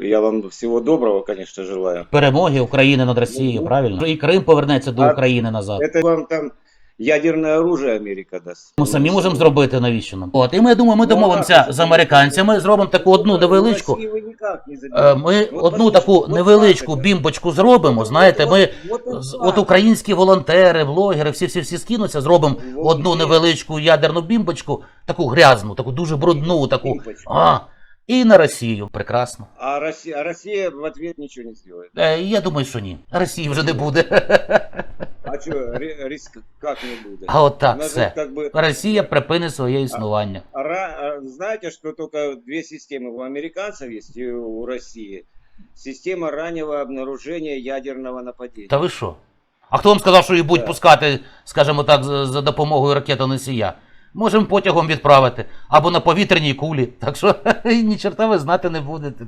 я вам всего доброго, конечно, желаю. Перемоги України над Росією, Ну, правильно? І Крим повернеться до а- України назад. Это вам там ядерное оружие Америка даст. Ми самі можемо зробити навіщо нам. От, і ми думаю, ми Ну, домовимося а як з це американцями, зробимо таку одну невеличку. Россию вы никак не е, заберете. Ми Ну, одну послушайте, таку вот невеличку как это? бімбочку зробимо. Знаєте, ми Вот он з- факт. от українські волонтери, блогери, всі всі всі скинуться, зробимо Ну, одну ні. невеличку ядерну бімбочку, таку грязну, таку дуже брудну, таку. Бімбочку. А, і на Росію. Прекрасно. А Россия, а Россия в ответ ничего не сделает. Е, Я думаю, що ні. Росії вже не буде. А что, риск как не будет? А от так, все. Как бы, Росія припинить своє існування. ра- а знаете, что только две системы у американцев есть и у России? Система раннего обнаружения ядерного нападения. Та ви що? А хто вам сказав, що її будуть Так. пускати, скажімо так, за, допомогою ракетоносія? Можемо потягом відправити або на повітряній кулі. Так що ні чорта ви знати не будете.